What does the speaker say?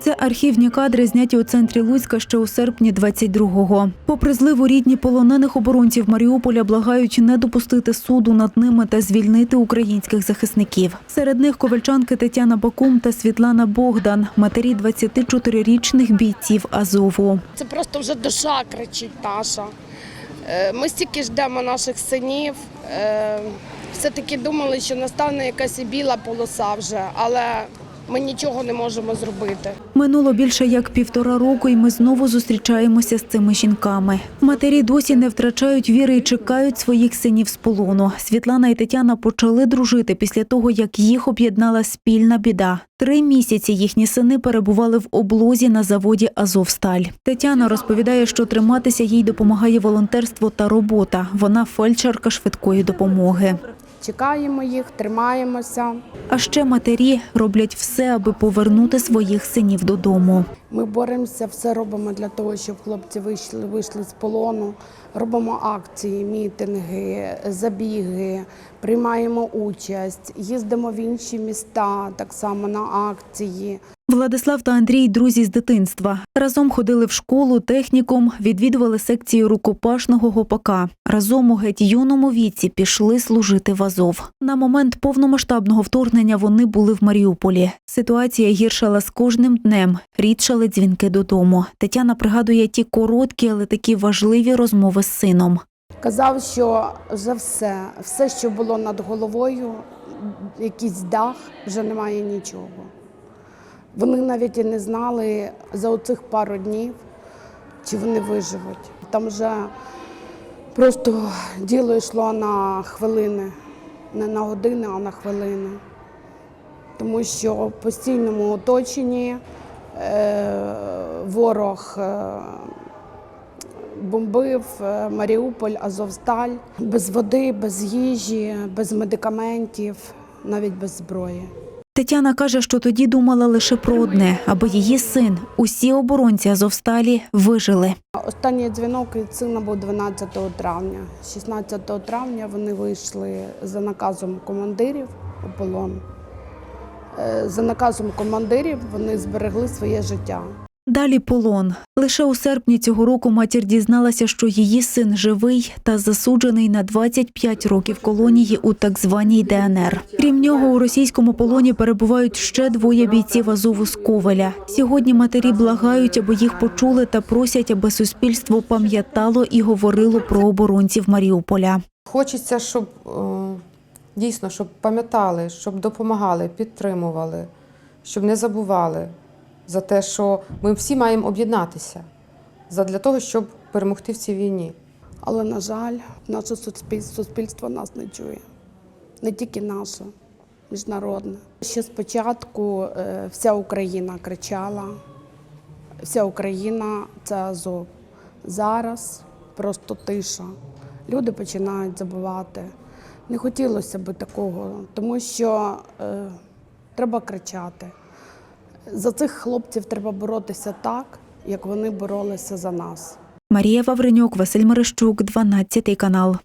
Це архівні кадри, зняті у центрі Луцька ще у серпні 22-го. Попри зливу рідні полонених оборонців Маріуполя благають не допустити суду над ними та звільнити українських захисників. Серед них ковальчанки Тетяна Бакум та Світлана Богдан, матері 24-річних бійців Азову. Це просто вже душа кричить наша. Е, Ми стільки ждемо наших синів. Е, Все-таки думали, що настане якась і біла полоса вже, але ми нічого не можемо зробити. Минуло більше як півтора року, і ми знову зустрічаємося з цими жінками. Матері досі не втрачають віри і чекають своїх синів з полону. Світлана і Тетяна почали дружити після того, як їх об'єднала спільна біда. Три місяці їхні сини перебували в облозі на заводі Азовсталь. Тетяна розповідає, що триматися їй допомагає волонтерство та робота. Вона фельдшерка швидкої допомоги. Чекаємо їх, тримаємося. А ще матері роблять все, аби повернути своїх синів додому. Ми боремося, все робимо для того, щоб хлопці вийшли, вийшли з полону. Робимо акції, мітинги, забіги, приймаємо участь, їздимо в інші міста так само на акції. Владислав та Андрій друзі з дитинства. Разом ходили в школу, технікум, відвідували секцію рукопашного гопака. Разом у геть юному віці пішли служити в Азов. На момент повномасштабного вторгнення вони були в Маріуполі. Ситуація гіршала з кожним днем. Рідшали дзвінки додому. Тетяна пригадує ті короткі, але такі важливі розмови з сином. Казав, що вже все, все, що було над головою, якийсь дах, вже немає нічого. Вони навіть і не знали за оцих пару днів, чи вони виживуть. Там вже просто діло йшло на хвилини, не на години, а на хвилини. Тому що в постійному оточенні е, ворог е, бомбив е, Маріуполь, Азовсталь без води, без їжі, без медикаментів, навіть без зброї. Тетяна каже, що тоді думала лише про одне, аби її син, усі оборонці Азовсталі вижили. Останній дзвінок від сина був 12 травня. 16 травня вони вийшли за наказом командирів у полон. Е, За наказом командирів вони зберегли своє життя. Далі полон. Лише у серпні цього року матір дізналася, що її син живий та засуджений на 25 років колонії у так званій ДНР. Крім нього, у російському полоні перебувають ще двоє бійців Азову з Ковеля. Сьогодні матері благають, аби їх почули та просять, аби суспільство пам'ятало і говорило про оборонців Маріуполя. Хочеться, щоб е, дійсно щоб пам'ятали, щоб допомагали, підтримували, щоб не забували за те, що ми всі маємо об'єднатися для того, щоб перемогти в цій війні. Але, на жаль, наше суспіль- суспільство нас не чує. Не тільки наше, міжнародне. Ще спочатку е, вся Україна кричала, вся Україна це Азов. Зараз просто тиша. Люди починають забувати. Не хотілося б такого, тому що е, треба кричати. За цих хлопців треба боротися так, як вони боролися за нас. Марія Вавренюк, Василь Мерещук, 12 канал.